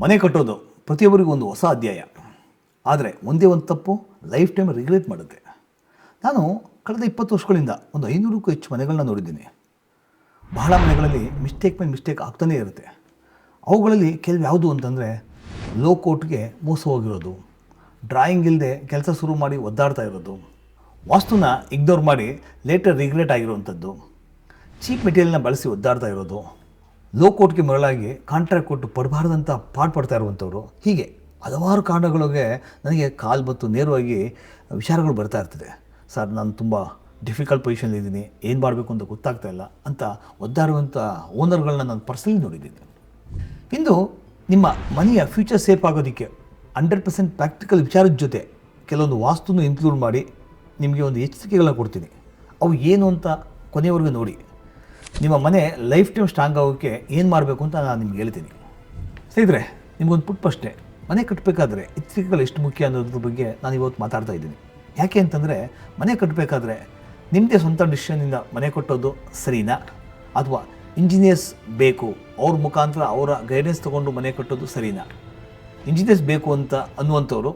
ಮನೆ ಕಟ್ಟೋದು ಪ್ರತಿಯೊಬ್ಬರಿಗೂ ಒಂದು ಹೊಸ ಅಧ್ಯಾಯ. ಆದರೆ ಒಂದೇ ಒಂದು ತಪ್ಪು ಲೈಫ್ ಟೈಮ್ ರಿಗ್ರೆಟ್ ಮಾಡುತ್ತೆ. ನಾನು ಕಳೆದ ಇಪ್ಪತ್ತು ವರ್ಷಗಳಿಂದ ಒಂದು ಐನೂರಕ್ಕೂ ಹೆಚ್ಚು ಮನೆಗಳನ್ನ ನೋಡಿದ್ದೀನಿ. ಬಹಳ ಮನೆಗಳಲ್ಲಿ ಮಿಸ್ಟೇಕ್ ಮೇಲೆ ಮಿಸ್ಟೇಕ್ ಆಗ್ತಾನೇ ಇರುತ್ತೆ. ಅವುಗಳಲ್ಲಿ ಕೆಲವು ಯಾವುದು ಅಂತಂದರೆ ಲೋ ಕೋರ್ಟ್ಗೆ ಮೋಸ ಹೋಗಿರೋದು. ಡ್ರಾಯಿಂಗ್ ಇಲ್ಲದೆ ಕೆಲಸ ಶುರು ಮಾಡಿ ಒದ್ದಾಡ್ತಾ ಇರೋದು. ವಾಸ್ತುನ ಇಗ್ನೋರ್ ಮಾಡಿ ಲೇಟರ್ ರಿಗ್ರೆಟ್ ಆಗಿರುವಂಥದ್ದು. ಚೀಪ್ ಮೆಟೀರಿಯಲ್ನ ಬಳಸಿ ಒದ್ದಾಡ್ತಾ ಇರೋದು. ಲೋ ಕೋರ್ಟ್ಗೆ ಮರಳಾಗಿ ಕಾಂಟ್ರಾಕ್ಟ್ ಕೊಟ್ಟು ಪಡಬಾರ್ದಂತ ಪಾಠ ಪಡ್ತಾ ಇರುವಂಥವ್ರು, ಹೀಗೆ ಹಲವಾರು ಕಾರಣಗಳಿಗೆ ನನಗೆ ಕಾಲು ಮತ್ತು ನೇರವಾಗಿ ವಿಚಾರಗಳು ಬರ್ತಾ ಇರ್ತದೆ. ಸರ್, ನಾನು ತುಂಬ ಡಿಫಿಕಲ್ಟ್ ಪೊಸಿಷನ್ಲಿದ್ದೀನಿ ಏನು ಮಾಡಬೇಕು ಅಂತ ಗೊತ್ತಾಗ್ತಾ ಇಲ್ಲ ಅಂತ ಒದ್ದಾಡುವಂಥ ಓನರ್ಗಳನ್ನ ನಾನು ಪರ್ಸನಲಿ ನೋಡಿದ್ದೀನಿ. ಇಂದು ನಿಮ್ಮ ಮನೆಯ ಫ್ಯೂಚರ್ ಸೇಫ್ ಆಗೋದಕ್ಕೆ ಹಂಡ್ರೆಡ್ ಪರ್ಸೆಂಟ್ ಪ್ರಾಕ್ಟಿಕಲ್ ವಿಚಾರದ ಜೊತೆ ಕೆಲವೊಂದು ವಾಸ್ತುನೂ ಇನ್ಕ್ಲೂಡ್ ಮಾಡಿ ನಿಮಗೆ ಒಂದು ಎಚ್ಚರಿಕೆಗಳನ್ನ ಕೊಡ್ತೀನಿ. ಅವು ಏನು ಅಂತ ಕೊನೆಯವರೆಗೂ ನೋಡಿ. ನಿಮ್ಮ ಮನೆ ಲೈಫ್ ಟೈಮ್ ಸ್ಟ್ರಾಂಗ್ ಆಗೋಕ್ಕೆ ಏನು ಮಾಡಬೇಕು ಅಂತ ನಾನು ನಿಮ್ಗೆ ಹೇಳ್ತೀನಿ. ಸ್ನೇಹಿತರೆ, ನಿಮ್ಗೊಂದು ಪುಟ್ ಪ್ರಶ್ನೆ ಮನೆ ಕಟ್ಟಬೇಕಾದ್ರೆ ಇತ್ತೀಚೆಗಳು ಎಷ್ಟು ಮುಖ್ಯ ಅನ್ನೋದ್ರ ಬಗ್ಗೆ ನಾನು ಇವತ್ತು ಮಾತಾಡ್ತಾ ಇದ್ದೀನಿ. ಯಾಕೆ ಅಂತಂದರೆ, ಮನೆ ಕಟ್ಟಬೇಕಾದ್ರೆ ನಿಮ್ಮದೇ ಸ್ವಂತ ಡಿಸಿಷನಿಂದ ಮನೆ ಕಟ್ಟೋದು ಸರಿನಾ? ಅಥವಾ ಇಂಜಿನಿಯರ್ಸ್ ಬೇಕು, ಅವ್ರ ಮುಖಾಂತರ ಅವರ ಗೈಡೆನ್ಸ್ ತೊಗೊಂಡು ಮನೆ ಕಟ್ಟೋದು ಸರಿನಾ? ಇಂಜಿನಿಯರ್ಸ್ ಬೇಕು ಅಂತ ಅನ್ನುವಂಥವ್ರು,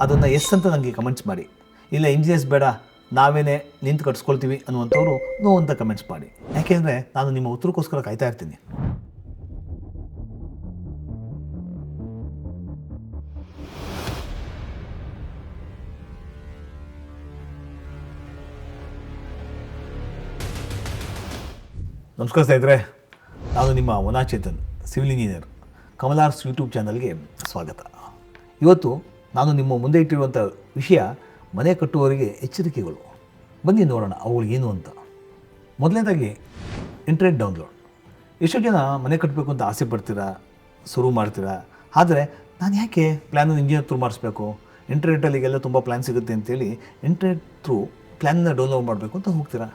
ಅದನ್ನು ಎಸ್ ಅಂತ ನನಗೆ ಕಮೆಂಟ್ಸ್ ಮಾಡಿ. ಇಲ್ಲ ಇಂಜಿನಿಯರ್ಸ್ ಬೇಡ ನಾವೇನೇ ನಿಂತು ಕಟ್ಸ್ಕೊಳ್ತೀವಿ ಅನ್ನುವಂಥವ್ರು ನೋ ಅಂತ ಕಮೆಂಟ್ಸ್ ಮಾಡಿ. ಯಾಕೆಂದರೆ ನಾನು ನಿಮ್ಮ ಉತ್ತರಕ್ಕೋಸ್ಕರ ಕಾಯ್ತಾ ಇರ್ತೀನಿ. ನಮಸ್ಕಾರ ಸ್ನೇಹಿತರೆ, ನಾನು ನಿಮ್ಮ ವನಾಚೇತನ್ ಸಿವಿಲ್ ಇಂಜಿನಿಯರ್ ಕಮಲಾರ್ಸ್ ಯೂಟ್ಯೂಬ್ ಚಾನಲ್ಗೆ ಸ್ವಾಗತ. ಇವತ್ತು ನಾನು ನಿಮ್ಮ ಮುಂದೆ ಇಟ್ಟಿರುವಂಥ ವಿಷಯ ಮನೆ ಕಟ್ಟುವವರಿಗೆ ಎಚ್ಚರಿಕೆಗಳು. ಬನ್ನಿ ನೋಡೋಣ ಅವುಗಳು ಏನು ಅಂತ. ಮೊದಲನೇದಾಗಿ ಇಂಟರ್ನೆಟ್ ಡೌನ್ಲೋಡ್ ಎಷ್ಟೋ ಜನ ಮನೆ ಕಟ್ಟಬೇಕು ಅಂತ ಆಸೆ ಪಡ್ತೀರಾ, ಶುರು ಮಾಡ್ತೀರಾ, ಆದರೆ ನಾನು ಯಾಕೆ ಪ್ಲ್ಯಾನ್ ಇಂಜಿನಿಯರ್ ಥ್ರೂ ಮಾಡಿಸ್ಬೇಕು? ಇಂಟರ್ನೆಟ್ಟಲ್ಲಿ ಈಗೆಲ್ಲ ತುಂಬ ಪ್ಲ್ಯಾನ್ ಸಿಗುತ್ತೆ ಅಂತೇಳಿ ಇಂಟರ್ನೆಟ್ ಥ್ರೂ ಪ್ಲ್ಯಾನನ್ನ ಡೌನ್ಲೋಡ್ ಮಾಡಬೇಕು ಅಂತ ಹೋಗ್ತೀರಾ?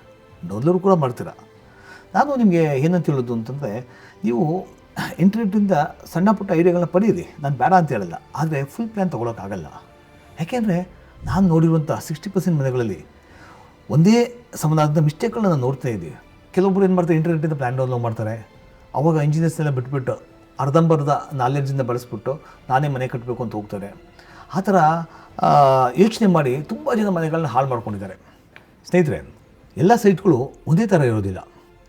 ಡೌನ್ಲೋಡ್ ಕೂಡ ಮಾಡ್ತೀರಾ? ನಾನು ನಿಮಗೆ ಏನಂತ ಹೇಳೋದು ಅಂತಂದರೆ, ನೀವು ಇಂಟರ್ನೆಟ್ಟಿಂದ ಸಣ್ಣ ಪುಟ್ಟ ಐಡಿಯಾಗಳನ್ನ ಪಡೀರಿ ನಾನು ಬೇಡ ಅಂತ ಹೇಳಲ್ಲ. ಆದರೆ ಫುಲ್ ಪ್ಲ್ಯಾನ್ ತೊಗೊಳಕ್ಕಾಗಲ್ಲ ಯಾಕೆಂದರೆ ನಾನು ನೋಡಿರುವಂಥ ಸಿಕ್ಸ್ಟಿ ಪರ್ಸೆಂಟ್ ಮನೆಗಳಲ್ಲಿ ಒಂದೇ ಸಮನಾದ ಮಿಸ್ಟೇಕ್ಗಳನ್ನ ನಾನು ನೋಡ್ತಾ ಇದ್ದೀವಿ ಕೆಲವೊಬ್ಬರು ಏನು ಮಾಡ್ತಾರೆ ಇಂಟರ್ನೆಟಿಂದ ಪ್ಲ್ಯಾನ್ ಡೌನ್ಲೋಡ್ ಮಾಡ್ತಾರೆ. ಅವಾಗ ಇಂಜಿನಿಯರ್ಸ್ನೆಲ್ಲ ಬಿಟ್ಬಿಟ್ಟು ಅರ್ಧಂಬರ್ಧ ನಾಲೆಡ್ಜಿಂದ ಬಳಸ್ಬಿಟ್ಟು ನಾನೇ ಮನೆ ಕಟ್ಟಬೇಕು ಅಂತ ಹೋಗ್ತಾರೆ. ಆ ಥರ ಯೋಚನೆ ಮಾಡಿ ತುಂಬ ಜನ ಮನೆಗಳನ್ನ ಹಾಳು ಮಾಡ್ಕೊಂಡಿದ್ದಾರೆ. ಸ್ನೇಹಿತರೆ, ಎಲ್ಲ ಸೈಟ್ಗಳು ಒಂದೇ ಥರ ಇರೋದಿಲ್ಲ.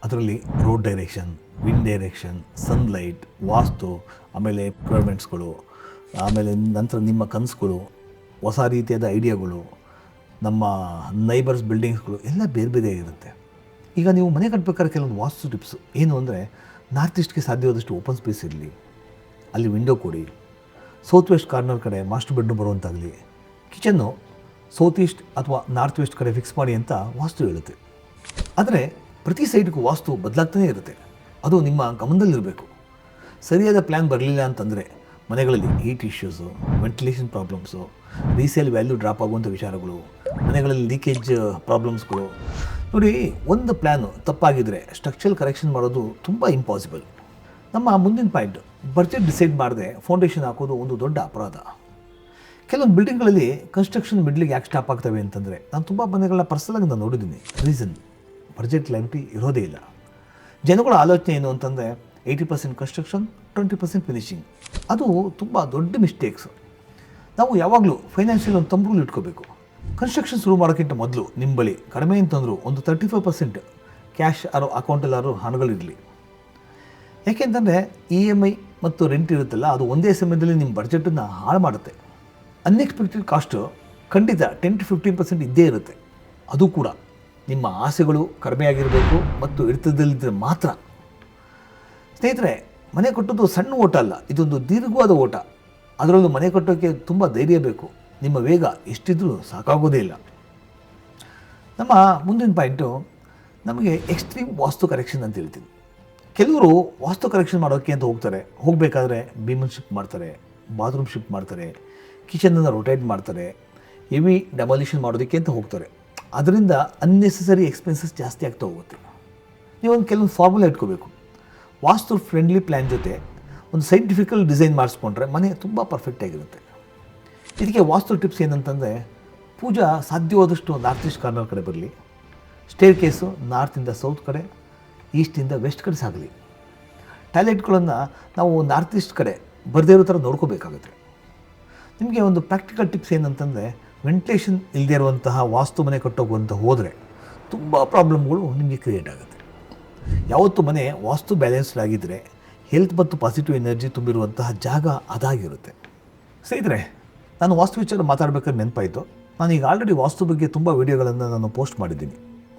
ಅದರಲ್ಲಿ road direction wind direction sunlight vastu, ಆಮೇಲೆ ರಿಕ್ವೈರ್ಮೆಂಟ್ಸ್ಗಳು ಆಮೇಲೆ ನಂತರ ನಿಮ್ಮ ಕನಸುಗಳು ಹೊಸ ರೀತಿಯಾದ ಐಡಿಯಾಗಳು, ನಮ್ಮ ನೈಬರ್ಸ್ ಬಿಲ್ಡಿಂಗ್ಸ್ಗಳು ಎಲ್ಲ ಬೇರೆ ಬೇರೆ ಇರುತ್ತೆ ಈಗ ನೀವು ಮನೆ ಕಟ್ಟಬೇಕಾದ್ರೆ ಕೆಲವೊಂದು ವಾಸ್ತು ಟಿಪ್ಸ್ ಏನು ಅಂದರೆ ನಾರ್ತ್ ಈಸ್ಟ್ಗೆ ಸಾಧ್ಯವಾದಷ್ಟು ಓಪನ್ ಸ್ಪೇಸ್ ಇರಲಿ, ಅಲ್ಲಿ ವಿಂಡೋ ಕೊಡಿ. ಸೌತ್ ವೆಸ್ಟ್ ಕಾರ್ನರ್ ಕಡೆ ಮಾಸ್ಟರ್ ಬೆಡ್ರೂಮ್ ಬರುವಂತಾಗಲಿ. ಕಿಚನ್ನು ಸೌತ್ ಈಸ್ಟ್ ಅಥವಾ ನಾರ್ತ್ ವೆಸ್ಟ್ ಕಡೆ ಫಿಕ್ಸ್ ಮಾಡಿ ಅಂತ ವಾಸ್ತು ಹೇಳುತ್ತೆ. ಆದರೆ, ಪ್ರತಿ ಸೈಡ್ಗೂ ವಾಸ್ತು ಬದಲಾಗ್ತಾನೇ ಇರುತ್ತೆ. ಅದು ನಿಮ್ಮ ಗಮನದಲ್ಲಿರಬೇಕು. ಸರಿಯಾದ ಪ್ಲ್ಯಾನ್ ಬರಲಿಲ್ಲ ಅಂತಂದರೆ ಮನೆಗಳಲ್ಲಿ heat issues ventilation problems resale value drop ಆಗುವಂಥ ವಿಚಾರಗಳು, ಮನೆಗಳಲ್ಲಿ ಲೀಕೇಜ್ ಪ್ರಾಬ್ಲಮ್ಸ್ಗಳು ನೋಡಿ, ಒಂದು ಪ್ಲ್ಯಾನು ತಪ್ಪಾಗಿದ್ದರೆ ಸ್ಟ್ರಕ್ಚರಲ್ ಕರೆಕ್ಷನ್ ಮಾಡೋದು ತುಂಬ ಇಂಪಾಸಿಬಲ್ ನಮ್ಮ ಮುಂದಿನ ಪಾಯಿಂಟ್ ಬಜೆಟ್ ಡಿಸೈಡ್ ಮಾಡದೆ ಫೌಂಡೇಶನ್ ಹಾಕೋದು ಒಂದು ದೊಡ್ಡ ಅಪರಾಧ. ಕೆಲವೊಂದು ಬಿಲ್ಡಿಂಗ್ಗಳಲ್ಲಿ ಕನ್ಸ್ಟ್ರಕ್ಷನ್ ಮಿಡ್ಲಿಗೆ ಯಾಕೆ ಸ್ಟಾಪ್ ಆಗ್ತವೆ ಅಂತಂದರೆ, ನಾನು ತುಂಬ ಮನೆಗಳನ್ನ ಪರ್ಸನಲಾಗಿ ನಾನು ನೋಡಿದ್ದೀನಿ. ರೀಸನ್ ಬಜೆಟ್ ಕ್ಲಾರಿಟಿ ಇರೋದೇ ಇಲ್ಲ. ಜನಗಳ ಆಲೋಚನೆ ಏನು ಅಂತಂದರೆ eighty percent construction twenty percent finishing ಅದು ತುಂಬ ದೊಡ್ಡ ಮಿಸ್ಟೇಕ್ಸು ನಾವು ಯಾವಾಗಲೂ ಫೈನಾನ್ಷಿಯಲ್ ಒಂದು ತಂಬ್ರೂಲ್ ಇಟ್ಕೋಬೇಕು. ಕನ್ಸ್ಟ್ರಕ್ಷನ್ ಶುರು ಮಾಡೋಕ್ಕಿಂತ ಮೊದಲು ನಿಮ್ಮ ಬಳಿ ಕಡಿಮೆ ಅಂತಂದರೂ ಒಂದು ತರ್ಟಿ ಫೈವ್ ಪರ್ಸೆಂಟ್ ಕ್ಯಾಶ್ ಆರೋ ಅಕೌಂಟಲ್ಲಾರು ಹಣಗಳಿರಲಿ ಯಾಕೆಂತಂದರೆ ಇ ಎಂ ಐ ಮತ್ತು ರೆಂಟ್ ಇರುತ್ತಲ್ಲ, ಅದು ಒಂದೇ ಸಮಯದಲ್ಲಿ ನಿಮ್ಮ ಬಡ್ಜೆಟನ್ನು ಹಾಳು ಮಾಡುತ್ತೆ. ಅನ್ಎಕ್ಸ್ಪೆಕ್ಟೆಡ್ ಕಾಸ್ಟು ಖಂಡಿತ ಟೆನ್ ಟು ಫಿಫ್ಟೀನ್ ಪರ್ಸೆಂಟ್ ಇದ್ದೇ ಇರುತ್ತೆ. ಅದು ಕೂಡ ನಿಮ್ಮ ಆಸೆಗಳು ಕಡಿಮೆಯಾಗಿರಬೇಕು ಮತ್ತು ಹಿಡಿತದಲ್ಲಿದ್ದರೆ ಮಾತ್ರ. ಸ್ನೇಹಿತರೆ, ಮನೆ ಕಟ್ಟೋದು ಸಣ್ಣ ಓಟ ಅಲ್ಲ, ಇದೊಂದು ದೀರ್ಘವಾದ ಓಟ. ಅದರಲ್ಲೂ ಮನೆ ಕಟ್ಟೋಕ್ಕೆ ತುಂಬ ಧೈರ್ಯ ಬೇಕು. ನಿಮ್ಮ ವೇಗ ಎಷ್ಟಿದ್ರೂ ಸಾಕಾಗೋದೇ ಇಲ್ಲ. ನಮ್ಮ ಮುಂದಿನ ಪಾಯಿಂಟು, ನಮಗೆ ಎಕ್ಸ್ಟ್ರೀಮ್ ವಾಸ್ತು ಕರೆಕ್ಷನ್ ಅಂತ ಹೇಳ್ತೀನಿ. ಕೆಲವರು ವಾಸ್ತು ಕರೆಕ್ಷನ್ ಮಾಡೋಕ್ಕೆ ಅಂತ ಹೋಗ್ತಾರೆ. ಹೋಗಬೇಕಾದ್ರೆ ಬೀಮನ್ ಶಿಫ್ಟ್ ಮಾಡ್ತಾರೆ ಬಾತ್ರೂಮ್ ಶಿಫ್ಟ್ ಮಾಡ್ತಾರೆ ಕಿಚನನ್ನು ರೊಟೇಟ್ ಮಾಡ್ತಾರೆ ಹೆವಿ ಡೆಮಾಲಿಷನ್ ಮಾಡೋದಕ್ಕೆ ಅಂತ ಹೋಗ್ತಾರೆ. ಅದರಿಂದ ಅನ್ನೆಸೆಸರಿ ಎಕ್ಸ್ಪೆನ್ಸಸ್ ಜಾಸ್ತಿ ಆಗ್ತಾ ಹೋಗುತ್ತೆ. ನೀವೊಂದು ಕೆಲವೊಂದು ಫಾರ್ಮುಲಾ ಇಟ್ಕೋಬೇಕು. ವಾಸ್ತು ಫ್ರೆಂಡ್ಲಿ ಪ್ಲ್ಯಾನ್ ಜೊತೆ ಒಂದು ಸೈಂಟಿಫಿಕಲ್ ಡಿಸೈನ್ ಮಾಡಿಸ್ಕೊಂಡ್ರೆ ಮನೆ ತುಂಬ ಪರ್ಫೆಕ್ಟಾಗಿರುತ್ತೆ ಇದಕ್ಕೆ ವಾಸ್ತು ಟಿಪ್ಸ್ ಏನಂತಂದರೆ, ಪೂಜಾ ಸಾಧ್ಯವಾದಷ್ಟು ನಾರ್ತ್ ಈಸ್ಟ್ ಕಾರ್ನರ್ ಕಡೆ ಬರಲಿ. ಸ್ಟೇರ್ ಕೇಸು ನಾರ್ತಿಂದ ಸೌತ್ ಕಡೆ ಈಸ್ಟಿಂದ ವೆಸ್ಟ್ ಕಡೆ ಸಾಗಲಿ. ಟಾಯ್ಲೆಟ್ಗಳನ್ನು ನಾವು ನಾರ್ತ್ ಈಸ್ಟ್ ಕಡೆ ಬರದೇ ಇರೋ ಥರ ನೋಡ್ಕೋಬೇಕಾಗುತ್ತೆ. ನಿಮಗೆ ಒಂದು ಪ್ರಾಕ್ಟಿಕಲ್ ಟಿಪ್ಸ್ ಏನಂತಂದರೆ ವೆಂಟಿಲೇಷನ್ ಇಲ್ಲದೇ ಇರುವಂತಹ ವಾಸ್ತು ಮನೆ ಕಟ್ಟೋಗುವಂತ ಹೋದರೆ ತುಂಬ ಪ್ರಾಬ್ಲಮ್ಗಳು ನಿಮಗೆ ಕ್ರಿಯೇಟ್ ಆಗುತ್ತೆ. ಯಾವತ್ತು ಮನೆ ವಾಸ್ತು ಬ್ಯಾಲೆನ್ಸ್ಡ್ ಆಗಿದ್ದರೆ ಹೆಲ್ತ್ ಮತ್ತು ಪಾಸಿಟಿವ್ ಎನರ್ಜಿ ತುಂಬಿರುವಂತಹ ಜಾಗ ಅದಾಗಿರುತ್ತೆ. ಸ್ನೇಹಿತರೆ, ನಾನು ವಾಸ್ತು ವಿಚಾರ ಮಾತಾಡಬೇಕಾದ್ರೆ ನೆನಪಾಯಿತು. ನಾನು ಈಗ ಆಲ್ರೆಡಿ ವಾಸ್ತು ಬಗ್ಗೆ ತುಂಬ ವೀಡಿಯೋಗಳನ್ನು ನಾನು ಪೋಸ್ಟ್ ಮಾಡಿದ್ದೀನಿ.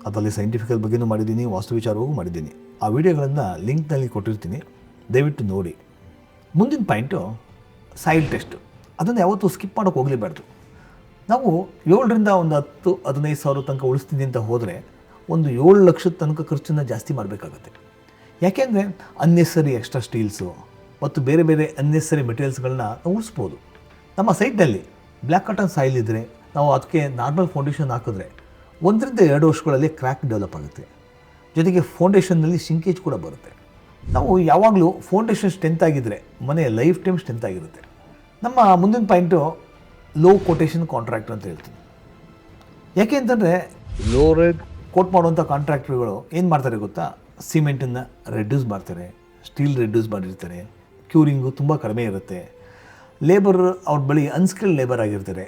ಅದರಲ್ಲಿ ಸೈಂಟಿಫಿಕಲ್ ಬಗ್ಗೆಯೂ ಮಾಡಿದ್ದೀನಿ, ವಾಸ್ತು ವಿಚಾರವೂ ಮಾಡಿದ್ದೀನಿ. ಆ ವಿಡಿಯೋಗಳನ್ನು ಲಿಂಕ್ನಲ್ಲಿ ಕೊಟ್ಟಿರ್ತೀನಿ. ದಯವಿಟ್ಟು ನೋಡಿ. ಮುಂದಿನ ಪಾಯಿಂಟು ಸಾಯಿಲ್ ಟೆಸ್ಟು ಅದನ್ನು ಯಾವತ್ತೂ ಸ್ಕಿಪ್ ಮಾಡೋಕ್ಕೆ ಹೋಗಲೇಬಾರ್ದು. ನಾವು ಏಳರಿಂದ ಒಂದು ಹತ್ತು, ಹದಿನೈದು ಸಾವಿರ ತನಕ ಉಳಿಸ್ತೀನಿ ಅಂತ ಹೋದರೆ ಒಂದು ಏಳು ಲಕ್ಷದ ತನಕ ಖರ್ಚನ್ನು ಜಾಸ್ತಿ ಮಾಡಬೇಕಾಗತ್ತೆ. ಯಾಕೆಂದರೆ ಅನ್ನೆಸರಿ ಎಕ್ಸ್ಟ್ರಾ ಸ್ಟೀಲ್ಸು ಮತ್ತು ಬೇರೆ ಬೇರೆ ಅನ್ನೆಸರಿ ಮೆಟೀರಿಯಲ್ಸ್ಗಳನ್ನ ನಾವು ಉಳಿಸ್ಬೋದು. ನಮ್ಮ ಸೈಟ್ನಲ್ಲಿ ಬ್ಲ್ಯಾಕ್ ಕಾಟನ್ ಸಾಯಿಲ್ ಇದ್ದರೆ ನಾವು ಅದಕ್ಕೆ ನಾರ್ಮಲ್ ಫೌಂಡೇಶನ್ ಹಾಕಿದ್ರೆ ಒಂದರಿಂದ ಎರಡು ವರ್ಷಗಳಲ್ಲಿ ಕ್ರ್ಯಾಕ್ ಡೆವಲಪ್ ಆಗುತ್ತೆ. ಜೊತೆಗೆ ಫೌಂಡೇಶನ್ನಲ್ಲಿ ಸಿಂಕೇಜ್ ಕೂಡ ಬರುತ್ತೆ. ನಾವು ಯಾವಾಗಲೂ ಫೌಂಡೇಶನ್ ಸ್ಟ್ರೆಂತ್ ಆಗಿದ್ದರೆ ಮನೆ ಲೈಫ್ ಟೈಮ್ ಸ್ಟ್ರೆಂತ್ ಆಗಿರುತ್ತೆ. ನಮ್ಮ ಮುಂದಿನ ಪಾಯಿಂಟು ಲೋ ಕೊಟೇಷನ್ ಕಾಂಟ್ರಾಕ್ಟ್ ಅಂತ ಹೇಳ್ತೀನಿ. ಯಾಕೆ ಅಂತಂದರೆ ಲೋ ರೇಟ್ ಕೋಟ್ ಮಾಡುವಂಥ ಕಾಂಟ್ರಾಕ್ಟ್ರುಗಳು ಏನು ಮಾಡ್ತಾರೆ ಗೊತ್ತಾ? ಸಿಮೆಂಟನ್ನು ರೆಡ್ಯೂಸ್ ಮಾಡ್ತಾರೆ ಸ್ಟೀಲ್ ರೆಡ್ಯೂಸ್ ಮಾಡಿರ್ತಾರೆ ಕ್ಯೂರಿಂಗು ತುಂಬ ಕಡಿಮೆ ಇರುತ್ತೆ. ಲೇಬರ್ ಅವ್ರ ಬಳಿ ಅನ್ಸ್ಕಿಲ್ಡ್ ಲೇಬರ್ ಆಗಿರ್ತಾರೆ.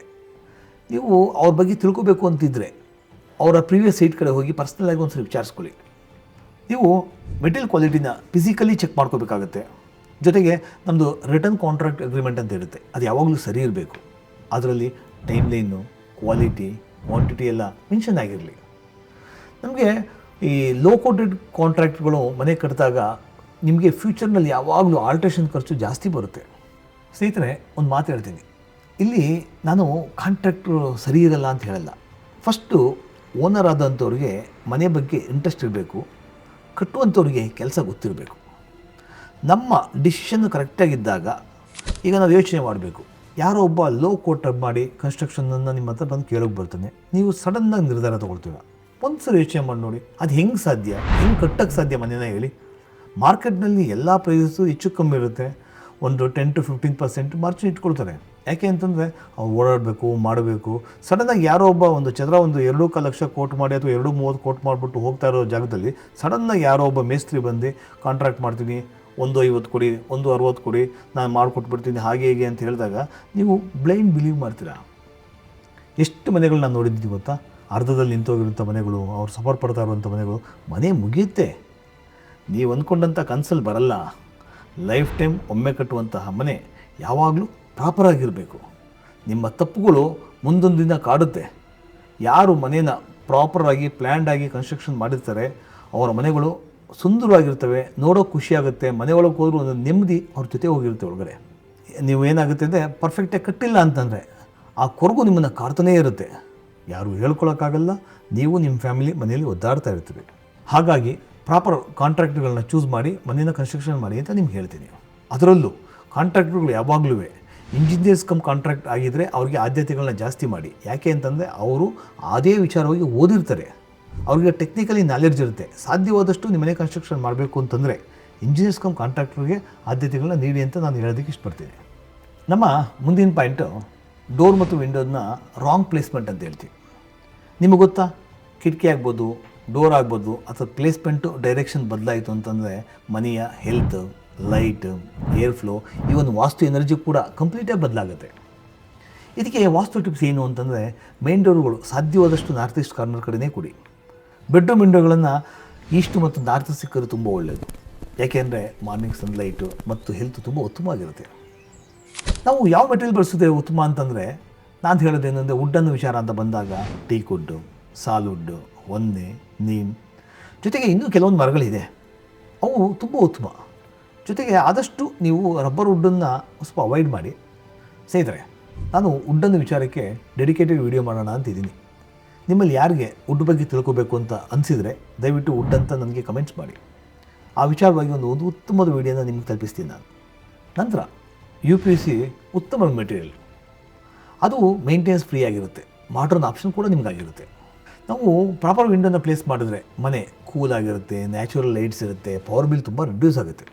ನೀವು ಅವ್ರ ಬಗ್ಗೆ ತಿಳ್ಕೊಬೇಕು ಅಂತಿದ್ದರೆ ಅವರ ಪ್ರೀವಿಯಸ್ ಸೈಟ್ ಕಡೆ ಹೋಗಿ ಪರ್ಸ್ನಲಾಗಿ ಸ್ವಲ್ಪ ವಿಚಾರಿಸ್ಕೊಳ್ಳಿ. ನೀವು ಮೆಟೀರಿಯಲ್ ಕ್ವಾಲಿಟಿನ ಫಿಸಿಕಲಿ ಚೆಕ್ ಮಾಡ್ಕೋಬೇಕಾಗತ್ತೆ. ಜೊತೆಗೆ ನಮ್ಮದು ರಿಟರ್ನ್ ಕಾಂಟ್ರಾಕ್ಟ್ ಅಗ್ರಿಮೆಂಟ್ ಅಂತ ಇರುತ್ತೆ. ಅದು ಯಾವಾಗಲೂ ಸರಿ ಇರಬೇಕು. ಅದರಲ್ಲಿ ಟೈಮ್ ಲೈನು ಕ್ವಾಲಿಟಿ ಕ್ವಾಂಟಿಟಿ ಎಲ್ಲ ಮೆನ್ಷನ್ ಆಗಿರಲಿ. ನಮಗೆ ಈ ಲೋ ಕೋಟೆಡ್ ಕಾಂಟ್ರಾಕ್ಟ್ಗಳು ಮನೆ ಕಟ್ಟಿದಾಗ ನಿಮಗೆ ಫ್ಯೂಚರ್ನಲ್ಲಿ ಯಾವಾಗಲೂ ಆಲ್ಟ್ರೇಷನ್ ಖರ್ಚು ಜಾಸ್ತಿ ಬರುತ್ತೆ. ಸ್ನೇಹಿತರೆ, ಒಂದು ಮಾತು ಹೇಳ್ತೀನಿ. ಇಲ್ಲಿ ನಾನು ಕಾಂಟ್ರಾಕ್ಟ್ರು ಸರಿ ಇರಲ್ಲ ಅಂತ ಹೇಳಲ್ಲ. ಫಸ್ಟು ಓನರ್ ಆದಂಥವ್ರಿಗೆ ಮನೆ ಬಗ್ಗೆ ಇಂಟ್ರೆಸ್ಟ್ ಇರಬೇಕು. ಕಟ್ಟುವಂಥವ್ರಿಗೆ ಕೆಲಸ ಗೊತ್ತಿರಬೇಕು. ನಮ್ಮ ಡಿಸಿಷನ್ ಕರೆಕ್ಟಾಗಿದ್ದಾಗ ಈಗ ನಾವು ಯೋಚನೆ ಮಾಡಬೇಕು. ಯಾರೋ ಒಬ್ಬ ಲೋ ಕೋಟ್ ಮಾಡಿ ಕನ್ಸ್ಟ್ರಕ್ಷನನ್ನು ನಿಮ್ಮ ಹತ್ರ ಬಂದು ಕೇಳೋಕೆ ಬರ್ತಾನೆ. ನೀವು ಸಡನ್ನಾಗಿ ನಿರ್ಧಾರ ತೊಗೊಳ್ತೀರ? ಒಂದು ಸಲ ಯೋಚನೆ ಮಾಡಿ ನೋಡಿ ಅದು ಹೆಂಗೆ ಸಾಧ್ಯ? ಹೆಂಗೆ ಕಟ್ಟಕ್ಕೆ ಸಾಧ್ಯ ಮನೇನ ಹೇಳಿ. ಮಾರ್ಕೆಟ್ನಲ್ಲಿ ಎಲ್ಲ ಪ್ರೈಸಸ್ಸು ಹೆಚ್ಚು ಕಮ್ಮಿ ಇರುತ್ತೆ. ಒಂದು ten to fifteen percent margin ಇಟ್ಕೊಳ್ತಾರೆ. ಯಾಕೆ ಅಂತಂದರೆ ಅವ್ರು ಓಡಾಡಬೇಕು, ಮಾಡಬೇಕು. ಸಡನ್ನಾಗಿ ಯಾರೋ ಒಬ್ಬ ಒಂದು ಚದರ ಒಂದು ಎರಡು ಕಾಲು ಲಕ್ಷ ಕೋಟ್ ಮಾಡಿ ಅಥವಾ ಎರಡು ಮೂವತ್ತು ಕೋಟ್ ಮಾಡಿಬಿಟ್ಟು ಹೋಗ್ತಾ ಇರೋ ಜಾಗದಲ್ಲಿ ಸಡನ್ನಾಗಿ ಯಾರೋ ಒಬ್ಬ ಮೇಸ್ತ್ರಿ ಬಂದು ಕಾಂಟ್ರಾಕ್ಟ್ ಮಾಡ್ತೀನಿ, ಒಂದು ಐವತ್ತು ಕೊಡಿ, ಒಂದು ಅರುವತ್ತು ಕೊಡಿ, ನಾನು ಮಾಡಿಕೊಟ್ಬಿಡ್ತೀನಿ ಹಾಗೆ ಹೀಗೆ ಅಂತ ಹೇಳಿದಾಗ ನೀವು ಬ್ಲೈಂಡ್ ಬಿಲೀವ್ ಮಾಡ್ತೀರಾ? ಎಷ್ಟು ಮನೆಗಳು ನಾನು ನೋಡಿದ್ದೀನಿ ಗೊತ್ತಾ? ಅರ್ಧದಲ್ಲಿ ನಿಂತೋಗಿರುವಂಥ ಮನೆಗಳು, ಅವ್ರು ಸಫರ್ ಪಡ್ತಾ ಇರುವಂಥ ಮನೆಗಳು, ಮನೆ ಮುಗಿಯುತ್ತೆ. ನೀವು ಅಂದ್ಕೊಂಡಂಥ ಕನ್ಸಲ್ಲಿ ಬರಲ್ಲ. ಲೈಫ್ ಟೈಮ್ ಒಮ್ಮೆ ಕಟ್ಟುವಂತಹ ಮನೆ ಯಾವಾಗಲೂ ಪ್ರಾಪರಾಗಿರಬೇಕು ನಿಮ್ಮ ತಪ್ಪುಗಳು ಮುಂದೊಂದು ದಿನ ಕಾಡುತ್ತೆ. ಯಾರು ಮನೇನ ಪ್ರಾಪರಾಗಿ ಪ್ಲ್ಯಾಂಡಾಗಿ ಕನ್ಸ್ಟ್ರಕ್ಷನ್ ಮಾಡಿರ್ತಾರೆ, ಅವರ ಮನೆಗಳು ಸುಂದರವಾಗಿರ್ತವೆ, ನೋಡೋಕೆ ಖುಷಿಯಾಗುತ್ತೆ ಮನೆ ಒಳಗೆ ಹೋದ್ರೂ ಒಂದು ನೆಮ್ಮದಿ ಅವ್ರ ಜೊತೆ ಹೋಗಿರುತ್ತೆ ಒಳಗಡೆ. ನೀವು ಏನಾಗುತ್ತೆ ಅಂದರೆ ಪರ್ಫೆಕ್ಟಾಗಿ ಕಟ್ಟಿಲ್ಲ ಅಂತಂದರೆ, ಆ ಕೊರಗು ನಿಮ್ಮನ್ನು ಕಾಡ್ತಾನೇ ಇರುತ್ತೆ. ಯಾರು ಹೇಳ್ಕೊಳಕ್ಕಾಗಲ್ಲ. ನೀವು ನಿಮ್ಮ ಫ್ಯಾಮಿಲಿ ಮನೆಯಲ್ಲಿ ಒದ್ದಾಡ್ತಾ ಇರ್ತೀವಿ. ಹಾಗಾಗಿ ಪ್ರಾಪರ್ ಕಾಂಟ್ರಾಕ್ಟ್ಗಳನ್ನ ಚೂಸ್ ಮಾಡಿ, ಮನೆಯನ್ನು ಕನ್ಸ್ಟ್ರಕ್ಷನ್ ಮಾಡಿ ಅಂತ ನಿಮ್ಗೆ ಹೇಳ್ತೀನಿ. ಅದರಲ್ಲೂ ಕಾಂಟ್ರಾಕ್ಟ್ರುಗಳು ಯಾವಾಗಲೂ ಇಂಜಿನಿಯರ್ಸ್ ಕಮ್ ಕಾಂಟ್ರಾಕ್ಟ್ ಆಗಿದ್ದರೆ ಅವರಿಗೆ ಆದ್ಯತೆಗಳನ್ನ ಜಾಸ್ತಿ ಮಾಡಿ. ಯಾಕೆ ಅಂತಂದರೆ ಅವರು ಅದೇ ವಿಚಾರವಾಗಿ ಓದಿರ್ತಾರೆ. ಅವರಿಗೆ ಟೆಕ್ನಿಕಲಿ ನಾಲೆಡ್ಜ್ ಇರುತ್ತೆ. ಸಾಧ್ಯವಾದಷ್ಟು ನಿಮ್ಮ ಮನೆ ಕನ್ಸ್ಟ್ರಕ್ಷನ್ ಮಾಡಬೇಕು ಅಂತಂದರೆ ಇಂಜಿನಿಯರ್ಸ್ ಕಮ್ ಕಾಂಟ್ರಾಕ್ಟ್ರಿಗೆ ಆದ್ಯತೆಗಳನ್ನ ನೀಡಿ ಅಂತ ನಾನು ಹೇಳೋದಕ್ಕೆ ಇಷ್ಟಪಡ್ತೀನಿ. ನಮ್ಮ ಮುಂದಿನ ಪಾಯಿಂಟು, ಡೋರ್ ಮತ್ತು ವಿಂಡೋದನ್ನ ರಾಂಗ್ ಪ್ಲೇಸ್ಮೆಂಟ್ ಅಂತ ಹೇಳ್ತೀವಿ. ನಿಮಗೆ ಗೊತ್ತಾ? ಕಿಟಕಿ ಆಗ್ಬೋದು ಡೋರ್ ಆಗ್ಬೋದು, ಅಥವಾ ಪ್ಲೇಸ್ಮೆಂಟು ಡೈರೆಕ್ಷನ್ ಬದಲಾಯಿತು ಅಂತಂದರೆ ಮನೆಯ ಹೆಲ್ತ್ ಲೈಟ್ ಏರ್ ಫ್ಲೋ ಈ ಒಂದು ವಾಸ್ತು ಎನರ್ಜಿ ಕೂಡ ಕಂಪ್ಲೀಟಾಗಿ ಬದಲಾಗುತ್ತೆ. ಇದಕ್ಕೆ ವಾಸ್ತು ಟಿಪ್ಸ್ ಏನು ಅಂತಂದರೆ ಮೇನ್ ಡೋರ್ಗಳು ಸಾಧ್ಯವಾದಷ್ಟು ನಾರ್ತ್ ಈಸ್ಟ್ ಕಾರ್ನರ್ ಕಡೆನೇ ಕೊಡಿ. ಬೆಡ್ರೂಮ್ ವಿಂಡೋಗಳನ್ನು ಈಸ್ಟ್ ಮತ್ತು ನಾರ್ತ್ ಸಿಕ್ಕರೆ ತುಂಬ ಒಳ್ಳೆಯದು ಯಾಕೆಂದರೆ ಮಾರ್ನಿಂಗ್ ಸನ್ಲೈಟು ಮತ್ತು ಹೆಲ್ತ್ ತುಂಬ ಉತ್ತಮವಾಗಿರುತ್ತೆ. ನಾವು ಯಾವ ಮೆಟೀರಿಯಲ್ ಬಳಸಿದ್ರೆ ಉತ್ತಮ ಅಂತಂದರೆ ನಾನು ಹೇಳೋದು ಏನಂದರೆ ವುಡ್ಡನ್ನು ವಿಚಾರ ಅಂತ ಬಂದಾಗ ಟೀಕ್ ವುಡ್ಡು ಸಾಲ್ವುಡ್ಡು ಒಂದೆ ನೀಮ್ ಜೊತೆಗೆ ಇನ್ನೂ ಕೆಲವೊಂದು ಮರಗಳಿದೆ. ಅವು ತುಂಬ ಉತ್ತಮ. ಜೊತೆಗೆ ಆದಷ್ಟು ನೀವು ರಬ್ಬರ್ ವುಡ್ಡನ್ನು ಸ್ವಲ್ಪ ಅವಾಯ್ಡ್ ಮಾಡಿ. ಸ್ನೇಹಿತರೆ, ನಾನು ವುಡ್ಡನ್ನು ವಿಚಾರಕ್ಕೆ ಡೆಡಿಕೇಟೆಡ್ ವಿಡಿಯೋ ಮಾಡೋಣ ಅಂತಿದ್ದೀನಿ. ನಿಮ್ಮಲ್ಲಿ ಯಾರಿಗೆ ವುಡ್ ಬಗ್ಗೆ ತಿಳ್ಕೊಬೇಕು ಅಂತ ಅನಿಸಿದರೆ ದಯವಿಟ್ಟು ವುಡ್ ಅಂತ ನನಗೆ ಕಮೆಂಟ್ಸ್ ಮಾಡಿ. ಆ ವಿಚಾರವಾಗಿ ಒಂದು ಒಂದು ಉತ್ತಮದ ವಿಡಿಯೋನ ನಿಮಗೆ ತಲುಪಿಸ್ತೀನಿ ನಾನು. ನಂತರ ಯು ಪಿ ಸಿ ಉತ್ತಮ ಮೆಟೀರಿಯಲ್ ಅದು ಮೇಂಟೆನೆನ್ಸ್ ಫ್ರೀ ಆಗಿರುತ್ತೆ. ಮಾಡ್ರನ್ ಆಪ್ಷನ್ ಕೂಡ ನಿಮಗಾಗಿರುತ್ತೆ. ನಾವು ಪ್ರಾಪರ್ ವಿಂಡೋನ ಪ್ಲೇಸ್ ಮಾಡಿದ್ರೆ ಮನೆ ಕೂಲ್ ಆಗಿರುತ್ತೆ ನ್ಯಾಚುರಲ್ ಲೈಟ್ಸ್ ಇರುತ್ತೆ ಪವರ್ ಬಿಲ್ ತುಂಬ ರಿಡ್ಯೂಸ್ ಆಗುತ್ತೆ.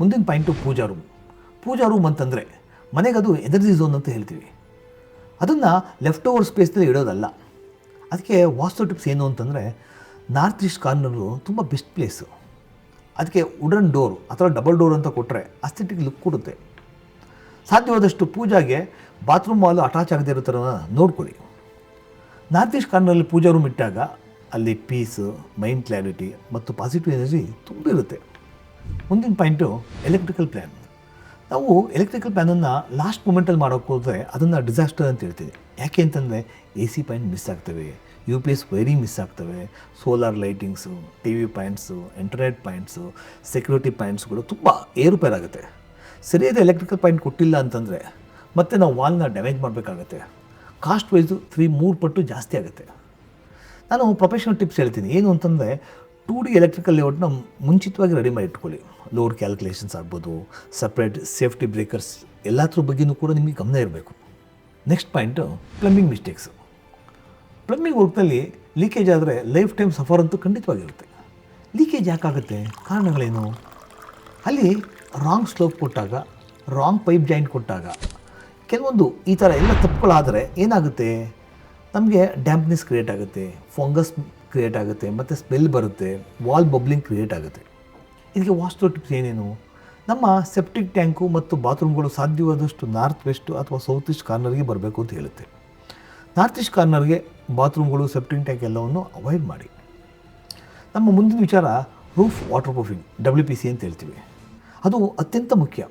ಮುಂದಿನ point puja room puja room ಅಂತಂದರೆ ಮನೆಗೆ ಅದು ಎನರ್ಜಿ ಝೋನ್ ಅಂತ ಹೇಳ್ತೀವಿ. ಅದನ್ನು ಲೆಫ್ಟ್ ಓವರ್ ಸ್ಪೇಸ್ನಲ್ಲಿ ಇಡೋದಲ್ಲ. ಅದಕ್ಕೆ ವಾಸ್ತು ಟಿಪ್ಸ್ ಏನು ಅಂತಂದರೆ ನಾರ್ತ್ ಈಸ್ಟ್ ಕಾರ್ನರು ತುಂಬ ಬೆಸ್ಟ್ ಪ್ಲೇಸು ಅದಕ್ಕೆ ವುಡನ್ ಡೋರ್ ಅಥವಾ ಡಬಲ್ ಡೋರ್ ಅಂತ ಕೊಟ್ಟರೆ ಅಸ್ಥೆಟಿಕ್ ಲುಕ್ ಕೊಡುತ್ತೆ. ಸಾಧ್ಯವಾದಷ್ಟು ಪೂಜಾಗೆ ಬಾತ್ರೂಮ್ ವಾಲು ಅಟ್ಯಾಚ್ ಆಗದೇ ಇರೋ ಥರ ನೋಡ್ಕೊಳ್ಳಿ. ನಾರ್ತ್ ಈಸ್ಟ್ ಪೂಜಾ ರೂಮ್ ಇಟ್ಟಾಗ ಅಲ್ಲಿ ಪೀಸ್ ಮೈಂಡ್ ಕ್ಲಾರಿಟಿ ಮತ್ತು ಪಾಸಿಟಿವ್ ಎನರ್ಜಿ ತುಂಬಿರುತ್ತೆ ಮುಂದಿನ ಪಾಯಿಂಟು ಎಲೆಕ್ಟ್ರಿಕಲ್ ಪ್ಲ್ಯಾನ್ ನಾವು ಎಲೆಕ್ಟ್ರಿಕಲ್ ಪ್ಲ್ಯಾನನ್ನು ಲಾಸ್ಟ್ ಮೂಮೆಂಟಲ್ಲಿ ಮಾಡೋಕ್ಕೆ ಹೋದರೆ ಅದನ್ನು ಡಿಸಾಸ್ಟರ್ ಅಂತ ಹೇಳ್ತೀವಿ. ಯಾಕೆ ಅಂತಂದರೆ ಎ ಸಿ ಪಾಯಿಂಟ್ ಮಿಸ್ ಆಗ್ತವೆ U P S wiring miss ಆಗ್ತವೆ. Solar lightings T V points internet points security ಪಾಯಿಂಟ್ಸ್ಗಳು ತುಂಬ ಏರುಪೇರಾಗುತ್ತೆ. ಸರಿಯಾದ ಎಲೆಕ್ಟ್ರಿಕಲ್ ಪಾಯಿಂಟ್ ಕೊಟ್ಟಿಲ್ಲ ಅಂತಂದರೆ ಮತ್ತೆ ನಾವು ವಾಲ್ನ ಡ್ಯಾಮೇಜ್ ಮಾಡಬೇಕಾಗತ್ತೆ. ಕಾಸ್ಟ್ ವೈಸು ತ್ರೀ ಮೂರು ಪಟ್ಟು ಜಾಸ್ತಿ ಆಗುತ್ತೆ. ನಾನು ಪ್ರೊಫೆಷನಲ್ ಟಿಪ್ಸ್ ಹೇಳ್ತೀನಿ. ಏನು ಅಂತಂದರೆ ಟೂ ಡಿ ಎಲೆಕ್ಟ್ರಿಕಲ್ ಲೇಔಟ್ನ ಮುಂಚಿತವಾಗಿ ರೆಡಿ ಮಾಡಿ ಇಟ್ಕೊಳ್ಳಿ. ಲೋಡ್ ಕ್ಯಾಲ್ಕುಲೇಷನ್ಸ್ ಆಗ್ಬೋದು ಸಪ್ರೇಟ್ ಸೇಫ್ಟಿ ಬ್ರೇಕರ್ಸ್ ಎಲ್ಲದ್ರ ಬಗ್ಗೆಯೂ ಕೂಡ ನಿಮಗೆ ಗಮನ ಇರಬೇಕು. Next point plumbing mistakes plumbing ವರ್ಕ್ನಲ್ಲಿ leakage ಆದರೆ ಲೈಫ್ ಟೈಮ್ ಸಫರ್ ಅಂತೂ ಖಂಡಿತವಾಗಿರುತ್ತೆ. ಲೀಕೇಜ್ ಯಾಕಾಗುತ್ತೆ? ಕಾರಣಗಳೇನು? ಅಲ್ಲಿ ರಾಂಗ್ ಸ್ಲೋಪ್ ಕೊಟ್ಟಾಗ ರಾಂಗ್ ಪೈಪ್ ಜಾಯಿಂಟ್ ಕೊಟ್ಟಾಗ, ಕೆಲವೊಂದು ಈ ಥರ ಎಲ್ಲ ತಪ್ಪುಗಳಾದರೆ ಏನಾಗುತ್ತೆ? ನಮಗೆ ಡ್ಯಾಂಪ್ನೆಸ್ ಕ್ರಿಯೇಟ್ ಆಗುತ್ತೆ ಫಂಗಸ್ ಕ್ರಿಯೇಟ್ ಆಗುತ್ತೆ, ಮತ್ತು ಸ್ಮೆಲ್ ಬರುತ್ತೆ ವಾಲ್ ಬಬ್ಲಿಂಗ್ ಕ್ರಿಯೇಟ್ ಆಗುತ್ತೆ. ಇದಕ್ಕೆ ವಾಸ್ತು ಟಿಪ್ಸ್ ಏನೇನು? ನಮ್ಮ ಸೆಪ್ಟಿಕ್ ಟ್ಯಾಂಕು ಮತ್ತು ಬಾತ್ರೂಮ್ಗಳು ಸಾಧ್ಯವಾದಷ್ಟು ನಾರ್ತ್ ವೆಸ್ಟು ಅಥವಾ ಸೌತ್ ಈಸ್ಟ್ ಕಾರ್ನರ್ಗೆ ಬರಬೇಕು ಅಂತ ಹೇಳುತ್ತೆ. ನಾರ್ತ್ ಈಸ್ಟ್ ಕಾರ್ನರ್ಗೆ ಬಾತ್ರೂಮ್ಗಳು ಸೆಪ್ಟಿಕ್ ಟ್ಯಾಂಕ್ ಎಲ್ಲವನ್ನು ಅವಾಯ್ಡ್ ಮಾಡಿ. ನಮ್ಮ ಮುಂದಿನ ವಿಚಾರ roof waterproofing W P C ಅಂತ ಹೇಳ್ತೀವಿ. ಅದು ಅತ್ಯಂತ ಮುಖ್ಯ.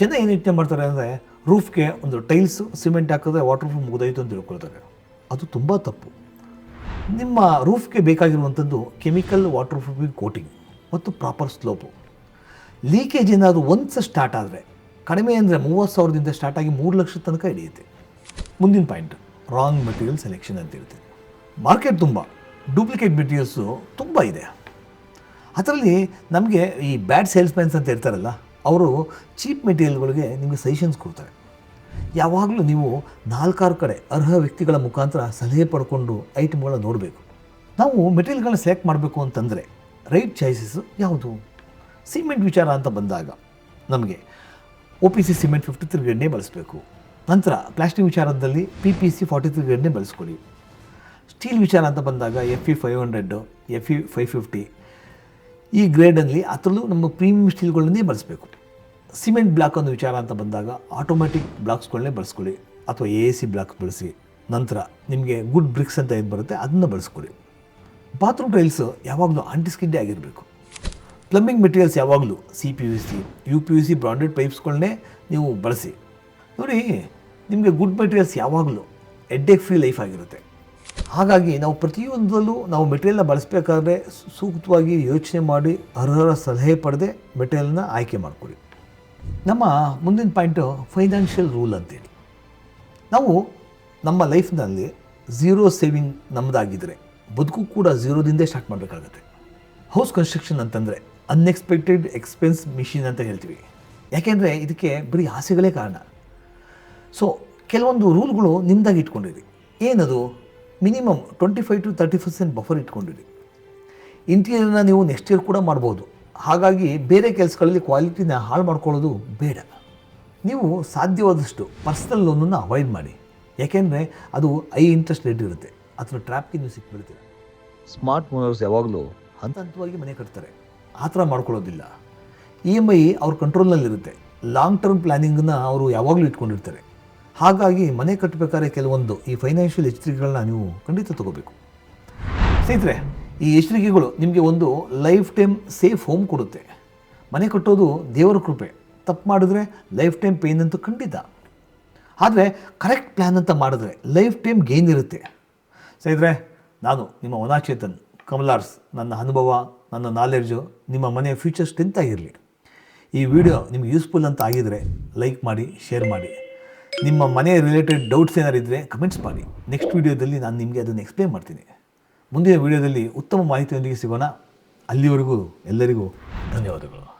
ಜನ ಏನು ಯೋಚನೆ ಮಾಡ್ತಾರೆ ಅಂದರೆ ರೂಫ್ಗೆ ಒಂದು ಟೈಲ್ಸು ಸಿಮೆಂಟ್ ಹಾಕಿದ್ರೆ ವಾಟರ್ ಪ್ರೂಫ್ ಮುಗಿದೋಯ್ತು ಅಂತ ತಿಳ್ಕೊಳ್ತಾರೆ. ಅದು ತುಂಬ ತಪ್ಪು. ನಿಮ್ಮ ರೂಫ್ಗೆ ಬೇಕಾಗಿರುವಂಥದ್ದು ಕೆಮಿಕಲ್ ವಾಟರ್ ಪ್ರೂಫಿಂಗ್ ಕೋಟಿಂಗ್ ಮತ್ತು ಪ್ರಾಪರ್ ಸ್ಲೋಪು ಲೀಕೇಜ್ ಏನಾದರೂ ಒಂದ್ಸ ಸ್ಟಾರ್ಟ್ ಆದರೆ, ಕಡಿಮೆ ಅಂದರೆ ಮೂವತ್ತು ಸಾವಿರದಿಂದ ಸ್ಟಾರ್ಟ್ ಆಗಿ ಮೂರು ಲಕ್ಷದ ತನಕ ಹಿಡಿಯುತ್ತೆ. ಮುಂದಿನ ಪಾಯಿಂಟ್ ರಾಂಗ್ ಮೆಟೀರಿಯಲ್ ಸೆಲೆಕ್ಷನ್ ಅಂತ ಇರುತ್ತೆ ಮಾರ್ಕೆಟ್ ತುಂಬ ಡೂಪ್ಲಿಕೇಟ್ ಮೆಟೀರಿಯಲ್ಸು ತುಂಬ ಇದೆ. ಅದರಲ್ಲಿ ನಮಗೆ ಈ ಬ್ಯಾಡ್ ಸೇಲ್ಸ್ಮ್ಯಾನ್ಸ್ ಅಂತ ಇರ್ತಾರಲ್ಲ, ಅವರು ಚೀಪ್ ಮೆಟೀರಿಯಲ್ಗಳಿಗೆ ನಿಮಗೆ ಸಜೆಷನ್ಸ್ ಕೊಡ್ತಾರೆ. ಯಾವಾಗಲೂ ನೀವು ನಾಲ್ಕಾರು ಕಡೆ ಅರ್ಹ ವ್ಯಕ್ತಿಗಳ ಮುಖಾಂತರ ಸಲಹೆ ಪಡ್ಕೊಂಡು ಐಟಮ್ಗಳನ್ನ ನೋಡಬೇಕು. ನಾವು ಮೆಟೀರಿಯಲ್ಗಳನ್ನ ಸೆಲೆಕ್ಟ್ ಮಾಡಬೇಕು ಅಂತಂದರೆ ರೈಟ್ ಚಾಯ್ಸಸ್ ಯಾವುದು? ಸಿಮೆಂಟ್ ವಿಚಾರ ಅಂತ ಬಂದಾಗ ನಮಗೆ O P C cement fifty three ಗ್ರೇಡ್ನೇ ಬಳಸಬೇಕು. ನಂತರ ಪ್ಲಾಸ್ಟಿಕ್ ವಿಚಾರದಲ್ಲಿ P P C forty three ಗ್ರೇಡ್ನೇ ಬಳಸ್ಕೊಳ್ಳಿ. ಸ್ಟೀಲ್ ವಿಚಾರ ಅಂತ ಬಂದಾಗ F E five hundred F E five fifty ಈ ಗ್ರೇಡಲ್ಲಿ ಅದರಲ್ಲೂ ನಮ್ಮ ಪ್ರೀಮಿಯಂ ಸ್ಟೀಲ್ಗಳನ್ನೇ ಬಳಸಬೇಕು. ಸಿಮೆಂಟ್ ಬ್ಲಾಕ್ ಒಂದು ವಿಚಾರ ಅಂತ ಬಂದಾಗ ಆಟೋಮ್ಯಾಟಿಕ್ ಬ್ಲಾಕ್ಸ್ಗಳನ್ನೇ ಬಳಸ್ಕೊಳ್ಳಿ. ಅಥವಾ ಎ ಸಿ ಬ್ಲಾಕ್ ಬಳಸಿ. ನಂತರ ನಿಮಗೆ ಗುಡ್ ಬ್ರಿಕ್ಸ್ ಅಂತ ಏನು ಬರುತ್ತೆ ಅದನ್ನು ಬಳಸ್ಕೊಳ್ಳಿ. ಬಾತ್ರೂಮ್ ಟೈಲ್ಸ್ ಯಾವಾಗಲೂ ಆಂಟಿಸ್ಕಿಡ್ಡೆ ಆಗಿರಬೇಕು. ಪ್ಲಂಬಿಂಗ್ ಮೆಟೀರಿಯಲ್ಸ್ ಯಾವಾಗಲೂ C P U C U P U C branded ಪೈಪ್ಸ್ಗಳನ್ನೇ ನೀವು ಬಳಸಿ. ನೋಡಿ, ನಿಮಗೆ ಗುಡ್ ಮೆಟೀರಿಯಲ್ಸ್ ಯಾವಾಗಲೂ ಎಡ್ಡೆಕ್ ಫ್ರೀ ಲೈಫ್ ಆಗಿರುತ್ತೆ. ಹಾಗಾಗಿ ನಾವು ಪ್ರತಿಯೊಂದರಲ್ಲೂ ನಾವು ಮೆಟೀರಿಯಲ್ನ ಬಳಸಬೇಕಾದ್ರೆ ಸೂಕ್ತವಾಗಿ ಯೋಚನೆ ಮಾಡಿ ಅರ್ಹರ ಸಲಹೆ ಪಡೆದೇ ಮೆಟೀರಿಯಲ್ನ ಆಯ್ಕೆ ಮಾಡಿಕೊಳ್ಳಿ. ನಮ್ಮ ಮುಂದಿನ ಪಾಯಿಂಟು ಫೈನಾನ್ಷಿಯಲ್ ರೂಲ್ ಅಂತೇಳಿ. ನಾವು ನಮ್ಮ ಲೈಫ್ನಲ್ಲಿ ಝೀರೋ ಸೇವಿಂಗ್ ನಮ್ಮದಾಗಿದ್ದರೆ ಬದುಕು ಕೂಡ ಝೀರೋದಿಂದೇ ಸ್ಟಾರ್ಟ್ ಮಾಡಬೇಕಾಗತ್ತೆ. ಹೌಸ್ ಕನ್ಸ್ಟ್ರಕ್ಷನ್ ಅಂತಂದರೆ ಅನ್ಎಕ್ಸ್ಪೆಕ್ಟೆಡ್ ಎಕ್ಸ್ಪೆನ್ಸ್ ಮಿಷಿನ್ ಅಂತ ಹೇಳ್ತೀವಿ. ಯಾಕೆಂದರೆ ಇದಕ್ಕೆ ಬರೀ ಆಸೆಗಳೇ ಕಾರಣ. ಸೊ ಕೆಲವೊಂದು ರೂಲ್ಗಳು ನಿಮ್ಮದಾಗಿ ಇಟ್ಕೊಂಡಿರಿ. ಏನದು? Minimum twenty five to thirty percent buffer ಇಟ್ಕೊಂಡಿರಿ. ಇಂಟೀರಿಯರ್ನ ನೀವು ನೆಕ್ಸ್ಟ್ ಇಯರ್ ಕೂಡ ಮಾಡ್ಬೋದು. ಹಾಗಾಗಿ ಬೇರೆ ಕೆಲಸಗಳಲ್ಲಿ ಕ್ವಾಲಿಟಿನ ಹಾಳು ಮಾಡ್ಕೊಳ್ಳೋದು ಬೇಡ. ನೀವು ಸಾಧ್ಯವಾದಷ್ಟು ಪರ್ಸ್ನಲ್ ಲೋನನ್ನು ಅವಾಯ್ಡ್ ಮಾಡಿ. ಯಾಕೆಂದರೆ ಅದು ಐ ಇಂಟ್ರೆಸ್ಟ್ ರೇಟ್ ಇರುತ್ತೆ. ಅದರ ಟ್ರ್ಯಾಪ್ಗೆ ನೀವು ಸಿಕ್ಬಿಡ್ತೀರ ಸ್ಮಾರ್ಟ್ ಓನರ್ಸ್ ಯಾವಾಗಲೂ ಹಂತ ಹಂತವಾಗಿ ಮನೆ ಕಟ್ತಾರೆ. ಆ ಥರ ಮಾಡ್ಕೊಳ್ಳೋದಿಲ್ಲ. ಇ ಎಂ ಐ ಅವ್ರ ಕಂಟ್ರೋಲ್ನಲ್ಲಿರುತ್ತೆ ಲಾಂಗ್ ಟರ್ಮ್ ಪ್ಲ್ಯಾನಿಂಗನ್ನು ಅವರು ಯಾವಾಗಲೂ ಇಟ್ಕೊಂಡಿರ್ತಾರೆ. ಹಾಗಾಗಿ ಮನೆ ಕಟ್ಟಬೇಕಾದ್ರೆ ಕೆಲವೊಂದು ಈ ಫೈನಾನ್ಷಿಯಲ್ ಎಚ್ಚರಿಕೆಗಳನ್ನ ನೀವು ಖಂಡಿತ ತಗೋಬೇಕು. ಸ್ನೇಹಿತರೆ, ಈ ಎಚ್ಚರಿಕೆಗಳು ನಿಮಗೆ ಒಂದು ಲೈಫ್ ಟೈಮ್ ಸೇಫ್ ಹೋಮ್ ಕೊಡುತ್ತೆ. ಮನೆ ಕಟ್ಟೋದು ದೇವರ ಕೃಪೆ. ತಪ್ಪು ಮಾಡಿದ್ರೆ ಲೈಫ್ ಟೈಮ್ ಪೇನ್ ಅಂತೂ ಖಂಡಿತ. ಆದರೆ ಕರೆಕ್ಟ್ ಪ್ಲ್ಯಾನ್ ಅಂತ ಮಾಡಿದ್ರೆ ಲೈಫ್ ಟೈಮ್ ಗೇನ್ ಇರುತ್ತೆ. ಸ್ನೇಹಿತರೆ, ನಾನು ನಿಮ್ಮ ವನಾಚೇತನ್, ಕಮಲಾರ್ಸ್, ನನ್ನ ಅನುಭವ, ನನ್ನ ನಾಲೆಡ್ಜು ನಿಮ್ಮ ಮನೆಯ ಫ್ಯೂಚರ್ ಸ್ಟ್ರೆಂತ್ ಆಗಿರಲಿ. ಈ ವಿಡಿಯೋ ನಿಮ್ಗೆ ಯೂಸ್ಫುಲ್ ಅಂತ ಆಗಿದರೆ ಲೈಕ್ ಮಾಡಿ ಶೇರ್ ಮಾಡಿ. ನಿಮ್ಮ ಮನೆ ರಿಲೇಟೆಡ್ ಡೌಟ್ಸ್ ಏನಾದ್ರು ಇದ್ದರೆ ಕಮೆಂಟ್ಸ್ ಮಾಡಿ. ನೆಕ್ಸ್ಟ್ ವೀಡಿಯೋದಲ್ಲಿ ನಾನು ನಿಮಗೆ ಅದನ್ನು ಎಕ್ಸ್ಪ್ಲೇನ್ ಮಾಡ್ತೀನಿ. ಮುಂದಿನ ವೀಡಿಯೋದಲ್ಲಿ ಉತ್ತಮ ಮಾಹಿತಿಯೊಂದಿಗೆ ಸಿಗೋಣ. ಅಲ್ಲಿವರೆಗೂ ಎಲ್ಲರಿಗೂ ಧನ್ಯವಾದಗಳು.